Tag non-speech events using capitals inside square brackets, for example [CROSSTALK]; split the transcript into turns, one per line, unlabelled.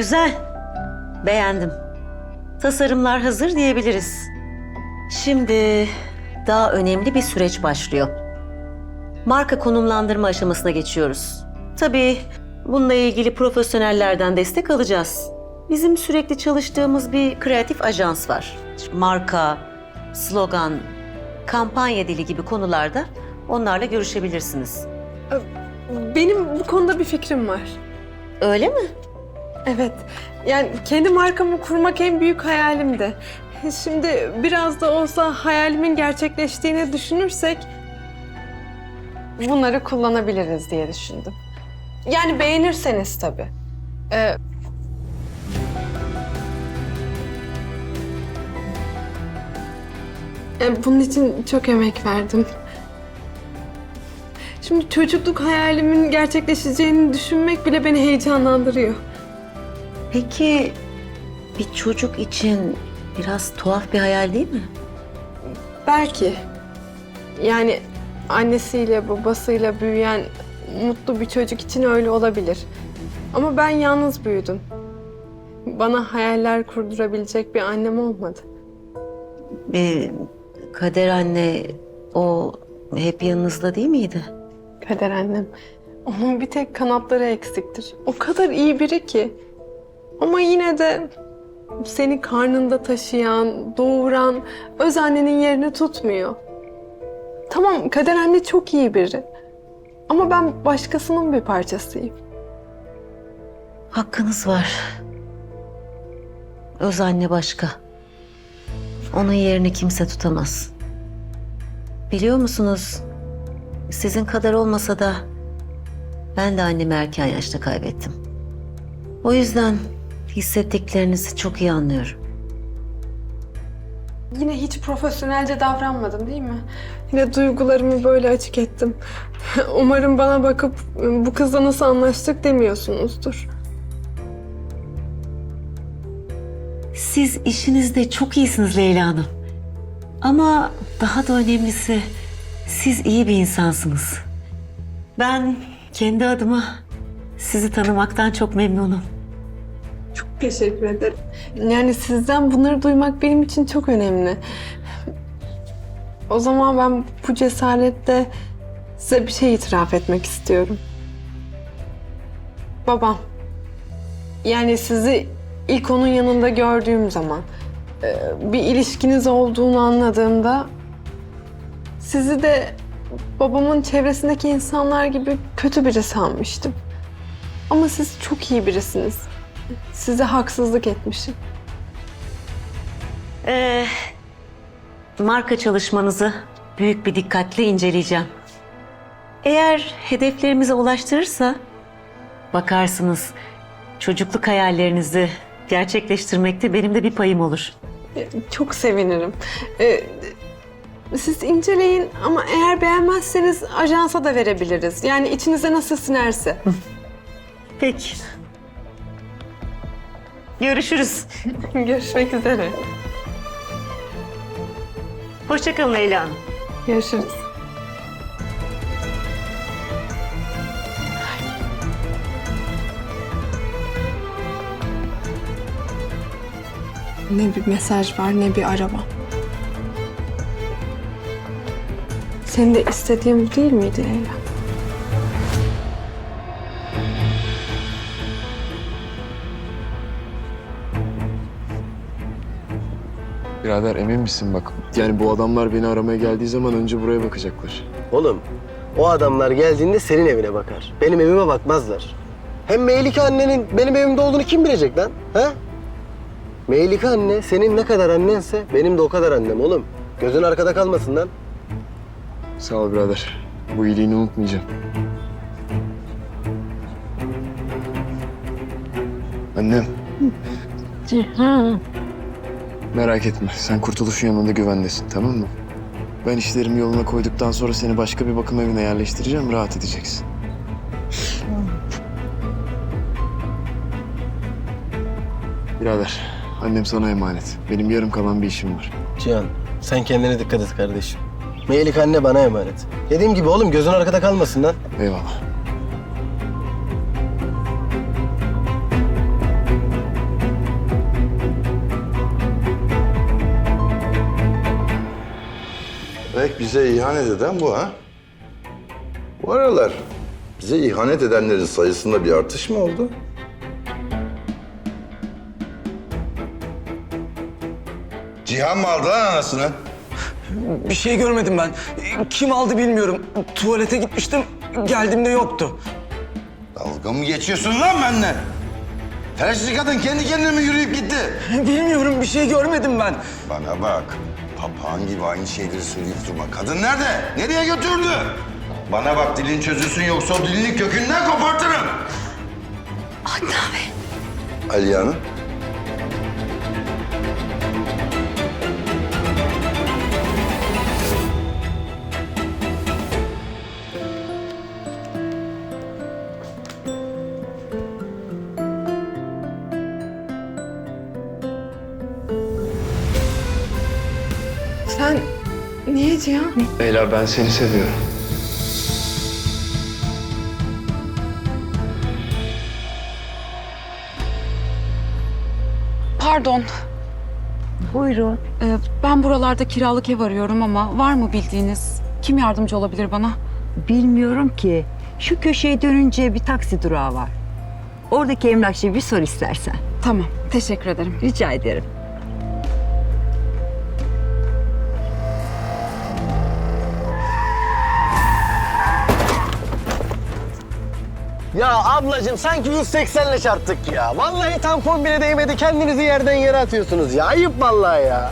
Güzel. Beğendim. Tasarımlar hazır diyebiliriz. Şimdi daha önemli bir süreç başlıyor. Marka konumlandırma aşamasına geçiyoruz. Tabii bununla ilgili profesyonellerden destek alacağız. Bizim sürekli çalıştığımız bir kreatif ajans var. Marka, slogan, kampanya dili gibi konularda onlarla görüşebilirsiniz.
Benim bu konuda bir fikrim var.
Öyle mi?
Evet. Yani kendi markamı kurmak en büyük hayalimdi. Şimdi biraz da olsa hayalimin gerçekleştiğini düşünürsek bunları kullanabiliriz diye düşündüm. Yani beğenirseniz tabii. Ee, e, bunun için çok emek verdim. Şimdi çocukluk hayalimin gerçekleşeceğini düşünmek bile beni heyecanlandırıyor.
Peki bir çocuk için biraz tuhaf bir hayal değil mi?
Belki. Yani annesiyle babasıyla büyüyen mutlu bir çocuk için öyle olabilir. Ama ben yalnız büyüdüm. Bana hayaller kurdurabilecek bir annem olmadı.
Ee, Kader anne o hep yanınızda değil miydi?
Kader annem. Onun bir tek kanatları eksiktir. O kadar iyi biri ki. Ama yine de seni karnında taşıyan, doğuran öz annenin yerini tutmuyor. Tamam Kader anne çok iyi biri. Ama ben başkasının bir parçasıyım.
Hakkınız var. Öz anne başka. Onun yerini kimse tutamaz. Biliyor musunuz? Sizin kadar olmasa da ben de annemi erken yaşta kaybettim. O yüzden hissettiklerinizi çok iyi anlıyorum.
Yine hiç profesyonelce davranmadım değil mi? Yine duygularımı böyle açık ettim. [LAUGHS] Umarım bana bakıp bu kızla nasıl anlaştık demiyorsunuzdur.
Siz işinizde çok iyisiniz Leyla Hanım. Ama daha da önemlisi siz iyi bir insansınız. Ben kendi adıma sizi tanımaktan çok memnunum.
Teşekkür ederim. Yani sizden bunları duymak benim için çok önemli. O zaman ben bu cesaretle size bir şey itiraf etmek istiyorum. Babam. Yani sizi ilk onun yanında gördüğüm zaman e, bir ilişkiniz olduğunu anladığımda sizi de babamın çevresindeki insanlar gibi kötü biri sanmıştım. Ama siz çok iyi birisiniz. Size haksızlık etmişim.
Ee, marka çalışmanızı büyük bir dikkatle inceleyeceğim. Eğer hedeflerimize ulaştırırsa bakarsınız çocukluk hayallerinizi gerçekleştirmekte benim de bir payım olur.
E, Çok sevinirim. Ee, siz inceleyin ama eğer beğenmezseniz ajansa da verebiliriz. Yani içinize nasıl sinerse.
Peki. Görüşürüz. [LAUGHS]
Görüşmek üzere.
Hoşçakalın Leyla Hanım.
Görüşürüz. Ne bir mesaj var ne bir araba. Senin de istediğin bu değil miydi Leyla?
Birader emin misin bak? Yani bu adamlar beni aramaya geldiği zaman önce buraya bakacaklar.
Oğlum o adamlar geldiğinde senin evine bakar. Benim evime bakmazlar. Hem Meylike annenin benim evimde olduğunu kim bilecek lan? Ha? Meylike anne senin ne kadar annense benim de o kadar annem oğlum. Gözün arkada kalmasın lan.
Sağ ol birader. Bu iyiliğini unutmayacağım. Annem. Merak etme. Sen kurtuluşun yanında güvendesin tamam mı? Ben işlerimi yoluna koyduktan sonra seni başka bir bakım evine yerleştireceğim. Rahat edeceksin. Birader, annem sana emanet. Benim yarım kalan bir işim var.
Cihan sen kendine dikkat et kardeşim. Meylike anne bana emanet. Dediğim gibi oğlum gözün arkada kalmasın lan.
Eyvallah.
Bize ihanet eden bu ha? Bu aralar bize ihanet edenlerin sayısında bir artış mı oldu? Cihan mı aldı lan anasını?
Bir şey görmedim ben. Kim aldı bilmiyorum. Tuvalete gitmiştim. Geldiğimde yoktu.
Dalga mı geçiyorsun lan benden? Tersli kadın kendi kendine mi yürüyüp gitti?
Bilmiyorum bir şey görmedim ben.
Bana bak. Papağan gibi aynı şeyleri söyleyip durma. Kadın nerede? Nereye götürdü? Bana bak dilin çözülsün yoksa o dilini kökünden kopartırım.
Adnan Bey.
Aliye Hanım.
Niye Cihan?
Leyla ben seni seviyorum.
Pardon.
Buyurun.
Ee, ben buralarda kiralık ev arıyorum ama var mı bildiğiniz? Kim yardımcı olabilir bana?
Bilmiyorum ki. Şu köşeye dönünce bir taksi durağı var. Oradaki emlakçıya bir sor istersen.
Tamam, teşekkür ederim.
Rica ederim.
Ya ablacığım sanki 180'le çarptık ya. Vallahi tampon bile değmedi kendinizi yerden yere atıyorsunuz ya. Ayıp vallahi ya.